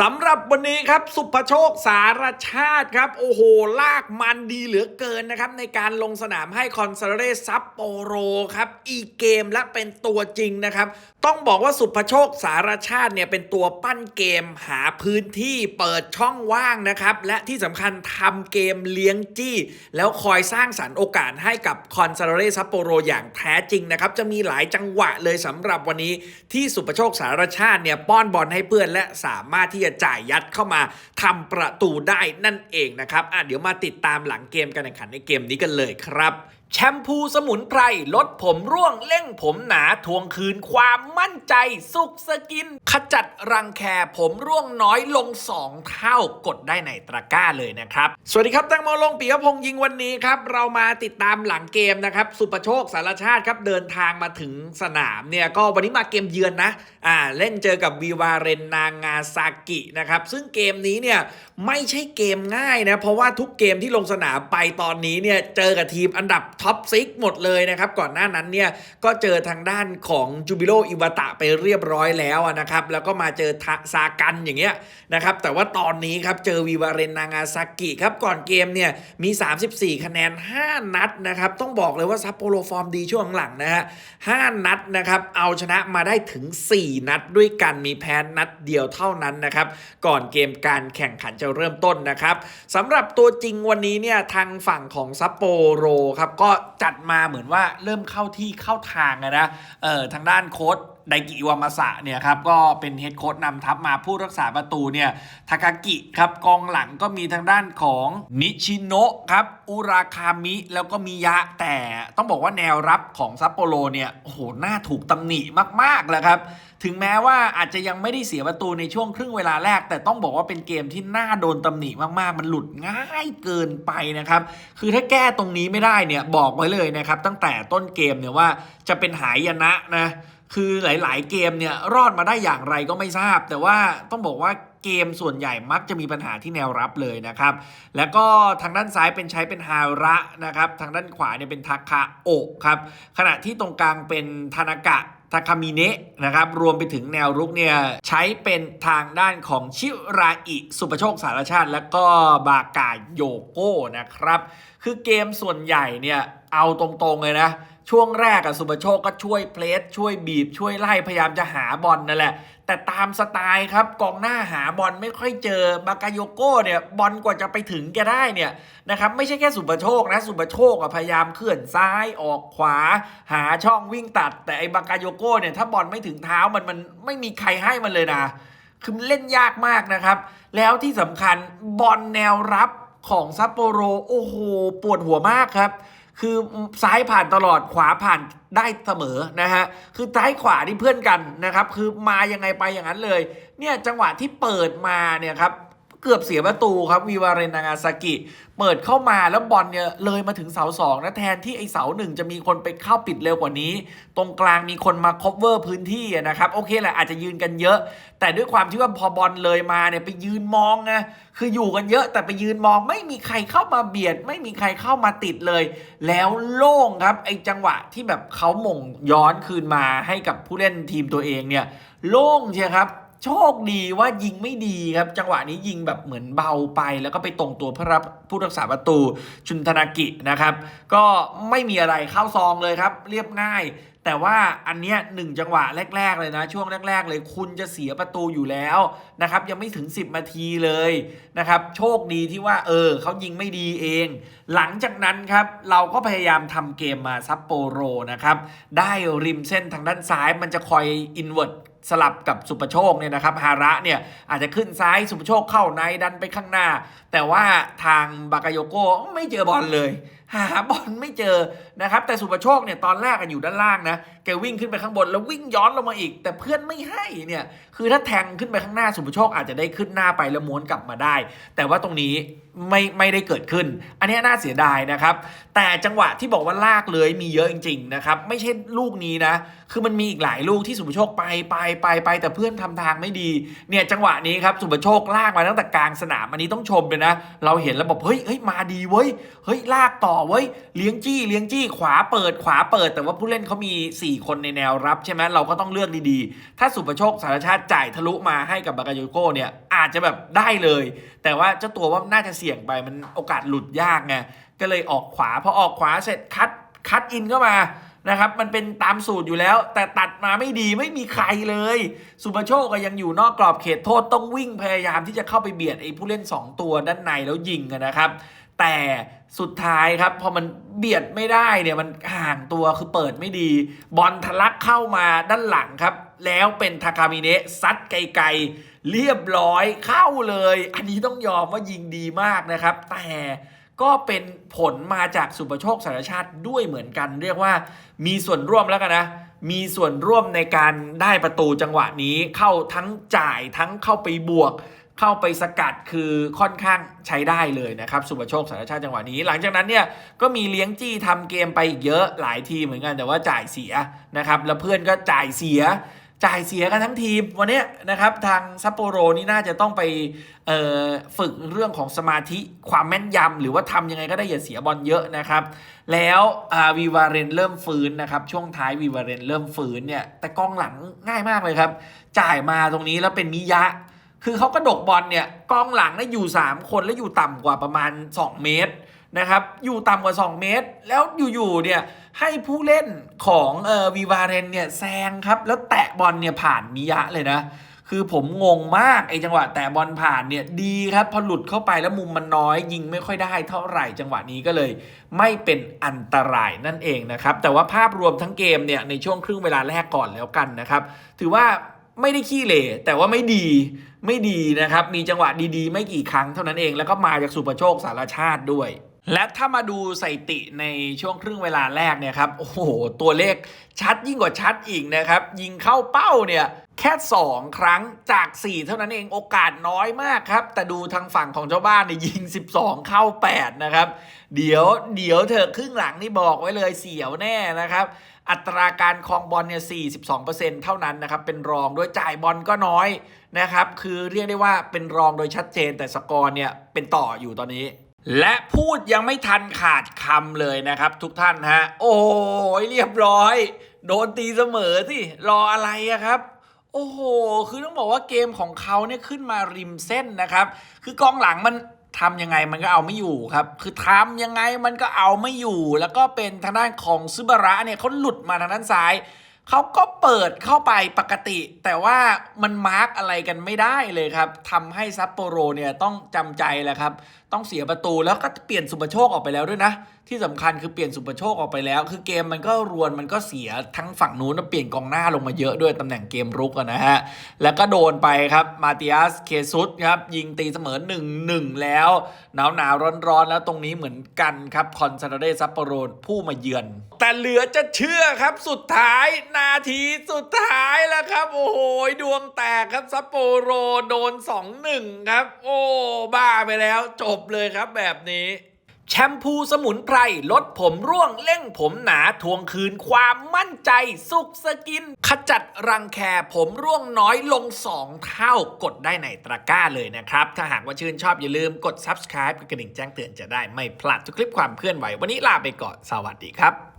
สำหรับวันนี้ครับสุภโชคสารชาติครับ โอ้โห ลากมันดีเหลือเกินนะครับ ในการลงสนามให้คอนซาเรซัปโปโรครับ อีเกมและเป็นตัวจริงนะครับ ต้องบอกว่าสุภโชคสารชาติเนี่ยเป็นตัวปั้นเกมหาพื้นที่เปิดช่องว่างนะครับ และที่สำคัญทำเกมเลี้ยงจี้ แล้วคอยสร้างสรรค์โอกาสให้กับคอนซาเรซัปโปโรอย่างแท้จริงนะครับจะมีหลายจังหวะเลยสำหรับวันนี้ที่สุภโชคสารชาติเนี่ยป้อนบอลให้เพื่อนและสามารถที่จะจ่ายยัดเข้ามาทำประตูได้นั่นเองนะครับอะเดี๋ยวมาติดตามหลังเกมการแข่งขันในเกมนี้กันเลยครับ แชมพูสมุนไพรลดผมร่วงเร่งผมหนาทวงคืนความมั่นใจ สุขสกิน ขจัดรังแคผมร่วงน้อยลง 2 เท่ากดได้ในตะกร้าเลยนะครับ สวัสดีครับ ตังโมลงปียพงษ์ยิงวันนี้ครับ เรามาติดตามหลังเกมนะครับ สุประโชคสารชาติครับ เดินทางมาถึงสนามเนี่ย ก็วันนี้มาเกมเยือนนะอ่าเล่นเจอกับวีวาเรนนางาซากินะครับซึ่งเกมนี้เนี่ยไม่ใช่เกมง่ายนะเพราะว่าทุกเกมที่ลงสนามไปตอนนี้เนี่ยเจอกับทีมอันดับท็อปซิกหมดเลยนะครับ ก่อนหน้านั้นเนี่ยก็เจอทางด้านของจูบิโ o อิวาตะไปเรียบร้อยแล้วอะนะครับ แล้วก็มาเจอทาซากันอย่างเงี้ยนะครับ แต่ว่าตอนนี้ครับเจอวีวาเรนนางาซากิครับ ก่อนเกมเนี่ยมี 34 คะแนน 5 นัดนะครับ ต้องบอกเลยว่าซัปโปโรฟอร์มดีช่วงหลังนะฮะ 5 นัดนะครับ เอาชนะมาได้ถึง 4 นัดด้วยกันมีแพ้นัดเดียวเท่านั้นนะครับ ก่อนเกมการแข่งขันจะเริ่มต้นนะครับสำหรับตัวจริงวันนี้เนี่ยทางฝั่งของซัปโปโรครับก็จัดมาเหมือนว่าเริ่มเข้าที่เข้าทางอะนะเออทางด้านโค้ด ไดกิอิวามาสะเนี่ยครับก็เป็นเฮดโค้ดนำทัพมาผู้รักษาประตูเนี่ยทากากิครับกองหลังก็มีทางด้านของนิชิโนะครับอุราคามิแล้วก็มิยะแต่ต้องบอกว่าแนวรับของซัปโปโรเนี่ยโอ้โหน่าถูกตำหนิมากๆแล้วครับ ถึงแม้ว่าอาจจะยังไม่ได้เสียประตูในช่วงครึ่งเวลาแรก แต่ต้องบอกว่าเป็นเกมที่น่าโดนตำหนิมากๆ มันหลุดง่ายเกินไปนะครับ คือถ้าแก้ตรงนี้ไม่ได้เนี่ยบอกไว้เลยนะครับ ตั้งแต่ต้นเกมเนี่ยว่าจะเป็นหายนะนะ คือหลาย ๆ เกมเนี่ยรอดมาได้อย่างไรก็ไม่ทราบ แต่ว่าต้องบอกว่าเกมส่วนใหญ่มักจะมีปัญหาที่แนวรับเลยนะครับ แล้วก็ทางด้านซ้ายเป็นใช้เป็นฮาระนะครับ ทางด้านขวาเนี่ยเป็นทาคาโอะครับ ขณะที่ตรงกลางเป็นทานากะทาคามิเนะนะครับ รวมไปถึงแนวรุกเนี่ยใช้เป็นทางด้านของชิราอิสุปโชคสารชาติ และก็บากาโยโก้นะครับ คือเกมส่วนใหญ่เนี่ยเอาตรงๆเลยนะ ช่วงแรกอะสุประโชคก็ช่วยเพลสช่วยบีบ ช่วยไล่พยายามจะหาบอลนั่นแหละ แต่ตามสไตล์ครับกองหน้าหาบอลไม่ค่อยเจอบากาโยโก้เนี่ยบอลกว่าจะไปถึงแกได้เนี่ยนะครับไม่ใช่แค่สุประโชคนะสุประโชคอะพยายามเคลื่อนซ้ายออกขวา หาช่องวิ่งตัด แต่ไอ้บากาโยโก้เนี่ยถ้าบอลไม่ถึงเท้ามันมันไม่มีใครให้มันเลยนะคือเล่นยากมากนะครับ แล้วที่สำคัญบอลแนวรับของซัปโปโรโอ้โหปวดหัวมากครับ คือซ้ายผ่านตลอดขวาผ่านได้เสมอนะฮะคือซ้ายขวาที่เพื่อนกันนะครับ คือมายังไงไปอย่างนั้นเลย เนี่ยจังหวะที่เปิดมาเนี่ยครับ เกือบเสียประตูครับวีวาเรนนางาซากิ เปิดเข้ามาแล้วบอลเนี่ยเลยมาถึงเสาสองนะแทนที่ไอเสาหนึ่งจะมีคนไปเข้าปิดเร็วกว่านี้ ตรงกลางมีคนมาค o เวอร์พื้นที่นะครับ โอเคแหละอาจจะยืนกันเยอะ แต่ด้วยความที่ว่าพอบอลเลยมาเนี่ยไปยืนมองไงคืออยู่กันเยอะแต่ไปยืนมองไม่มีใครเข้ามาเบียด ไม่มีใครเข้ามาติดเลย แล้วโล่งครับไอจังหวะที่แบบเขาหม่งย้อนคืนมาให้กับผู้เล่นทีมตัวเองเนี่ยโล่งเชียวครับ โชคดีว่ายิงไม่ดีครับ จังหวะนี้ยิงแบบเหมือนเบาไป แล้วก็ไปตรงตัวผู้รับผู้รักษาประตูชุนธนากินะครับ ก็ไม่มีอะไรเข้าซองเลยครับ เรียบง่าย แต่ว่าอันเนี้ยหนึ่งจังหวะแรก ๆ เลยนะ ช่วงแรก ๆ เลยคุณจะเสียประตูอยู่แล้วนะครับ ยังไม่ถึง 10นาทีเลยนะครับ โชคดีที่ว่า เออเขายิงไม่ดีเอง หลังจากนั้นครับเราก็พยายามทำเกมมาซัปโปโรนะครับได้ริมเส้นทางด้านซ้ายมันจะคอยอินเว r ร์ สลับกับสุปโชคเนี่ยนะครับฮาระเนี่ยอาจจะขึ้นซ้ายสุปโชคเข้าในดันไปข้างหน้า แต่ว่าทางบากาโยโกไม่เจอบอลเลย หาบอลไม่เจอนะครับแต่สุปโชคเนี่ยตอนแรกกันอยู่ด้านล่างนะ แกวิ่งขึ้นไปข้างบนแล้ววิ่งย้อนลงมาอีก แต่เพื่อนไม่ให้เนี่ยคือถ้าแทงขึ้นไปข้างหน้าสุประโชคอาจจะได้ขึ้นหน้าไปแล้วม้วนกลับมาได้ แต่ว่าตรงนี้ไม่ไม่ได้เกิดขึ้น อันนี้น่าเสียดายนะครับ แต่จังหวะที่บอกว่าลากเลยมีเยอะจริงๆนะครับไม่ใช่ลูกนี้นะ คือมันมีอีกหลายลูกที่สุประโชคไปไปไปไปแต่เพื่อนทำทางไม่ดีเนี่ยจังหวะนี้ครับสุประโชคลากมาตั้งแต่กลางสนามอันนี้ต้องชมเลยนะ เราเห็นแล้วบอกเฮ้ยเฮ้ยมาดีเว้ยเฮ้ยลากต่อเว้ยเลี้ยงจี้เลี้ยงจี้ขวาเปิดขวาเปิด แต่ว่าผู้เล่นเขามี4คนในแนวรับใช่ไหมเราก็ต้องเลือกดีๆ ถ้าสุประโชคสารชาติจ่ายทะลุมาให้กับบากาโยโกเนี่ยอาจจะแบบได้เลย แต่ว่าเจ้าตัวว่าน่าจะเสี่ยงไปมันโอกาสหลุดยากไงก็เลยออกขวาพอออกขวาเสร็จคัดคัดอินเข้ามานะครับมันเป็นตามสูตรอยู่แล้ว แต่ตัดมาไม่ดีไม่มีใครเลย สุภโชคก็ยังอยู่นอกกรอบเขตโทษต้องวิ่งพยายามที่จะเข้าไปเบียดไอ้ผู้เล่น 2 ตัวด้านในแล้วยิงนะครับ แต่สุดท้ายครับ พอมันเบียดไม่ได้เนี่ยมันห่างตัวคือเปิดไม่ดี บอลทะลักเข้ามาด้านหลังครับ แล้วเป็นทาคามิเนะซัดไกลๆ เรียบร้อยเข้าเลย อันนี้ต้องยอมว่ายิงดีมากนะครับ แต่ก็เป็นผลมาจากสุประโชคสารชาติด้วยเหมือนกัน เรียกว่ามีส่วนร่วมแล้วกันนะมีส่วนร่วมในการได้ประตูจังหวะนี้เข้าทั้งจ่ายทั้งเข้าไปบวก เข้าไปสกัดคือค่อนข้างใช้ได้เลยนะครับ สุประโชคสารชาติจังหวะนี้ หลังจากนั้นเนี่ยก็มีเลี้ยงจี้ทำเกมไปอีกเยอะหลายทีเหมือนกันแต่ว่าจ่ายเสียนะครับ แล้วเพื่อนก็จ่ายเสียจ่ายเสียกันทั้งทีมวันนี้นะครับทางซัปโปโรนี่น่าจะต้องไปฝึกเรื่องของสมาธิความแม่นยำหรือว่าทำยังไงก็ได้อย่าเสียบอลเยอะนะครับ แล้ววีวาเรนเริ่มฟื้นนะครับ ช่วงท้ายวีวาเรนเริ่มฟื้นเนี่ยแต่กองหลังง่ายมากเลยครับ จ่ายมาตรงนี้แล้วเป็นมิยะ คือเขากระดกบอลเนี่ยกองหลังเนี่ยอยู่ 3 คนแล้วอยู่ต่ำกว่าประมาณ 2 เมตรนะครับ อยู่ต่ำกว่า 2 เมตร แล้วอยู่ๆเนี่ยให้ผู้เล่นของเอ่อวีวาเรนเนี่ยแซงครับ แล้วแตะบอลเนี่ยผ่านมิยะเลยนะ คือผมงงมากไอ้จังหวะ แตะบอลผ่านเนี่ยดีครับพอหลุดเข้าไปแล้วมุมมันน้อย ยิงไม่ค่อยได้เท่าไหร่จังหวะนี้ก็เลย ไม่เป็นอันตรายนั่นเองนะครับ แต่ว่าภาพรวมทั้งเกมเนี่ยในช่วงครึ่งเวลาแรกก่อนแล้วกันนะครับ ถือว่า ไม่ได้ขี้เหร่แต่ว่าไม่ดีไม่ดีนะครับ มีจังหวะดีๆ ไม่กี่ครั้งเท่านั้นเองแล้วก็มาจากสุประโชคสารชาติด้วย และถ้ามาดูสถิติในช่วงครึ่งเวลาแรกเนี่ยครับโอ้โหตัวเลขชัดยิ่งกว่าชัดอีกนะครับ ยิงเข้าเป้าเนี่ยแค่ 2 ครั้งจาก 4 เท่านั้นเองโอกาสน้อยมากครับ แต่ดูทางฝั่งของเจ้าบ้านเนี่ยยิง 12 เข้า 8 นะครับ เดี๋ยวเดี๋ยวเถอครึ่งหลังนี่บอกไว้เลยเสียวแน่นะครับ อัตราการครองบอลเนี่ย 42%เท่านั้นนะครับ เป็นรองด้วยจ่ายบอลก็น้อยนะครับ คือเรียกได้ว่าเป็นรองโดยชัดเจนแต่สกอร์เนี่ยเป็นต่ออยู่ตอนนี้ และพูดยังไม่ทันขาดคำเลยนะครับ ทุกท่านฮะ โอ้ยเรียบร้อย โดนตีเสมอสิรออะไรอะครับโอ้โห คือต้องบอกว่าเกมของเขาเนี่ยขึ้นมาริมเส้นนะครับ คือกองหลังมัน ทำยังไงมันก็เอาไม่อยู่ครับ คือทำยังไงมันก็เอาไม่อยู่ แล้วก็เป็นทางด้านของซึบาระเนี่ยเขาหลุดมาทางด้านซ้าย เขาก็เปิดเข้าไปปกติ แต่ว่ามันมาร์กอะไรกันไม่ได้เลยครับทำให้ซัปโปโรเนี่ยต้องจำใจแหละครับ ต้องเสียประตูแล้วก็เปลี่ยนสุปโชคออกไปแล้วด้วยนะ ที่สำคัญคือเปลี่ยนสุปโชคออกไปแล้ว คือเกมมันก็รวนมันก็เสียทั้งฝั่งนู้นเปลี่ยนกองหน้าลงมาเยอะด้วยตำแหน่งเกมรุกนะฮะ แล้วก็โดนไปครับมาติอัสเคซุสครับยิงตีเสมอ1-1แล้วหนาวหนาวร้อนร้อนๆแล้วตรงนี้เหมือนกันครับคอนซาโดเรซัปโปโรผู้มาเยือน เหลือจะเชื่อครับสุดท้ายนาทีสุดท้ายแล้วครับ โอ้โหดวงแตกครับซัปโปโรโดน 2-1 ครับ โอ้บ้าไปแล้วจบเลยครับแบบนี้แชมพูสมุนไพรลดผมร่วงเร่งผมหนาทวงคืนความมั่นใจ สุขสกิน ขจัดรังแคผมร่วงน้อยลง 2 เท่ากดได้ในตะกร้าเลยนะครับ ถ้าหากว่าชื่นชอบอย่าลืมกด subscribe กดกระดิ่งแจ้งเตือนจะได้ไม่พลาดทุกคลิปความเคลื่อนไหว วันนี้ลาไปก่อนสวัสดีครับ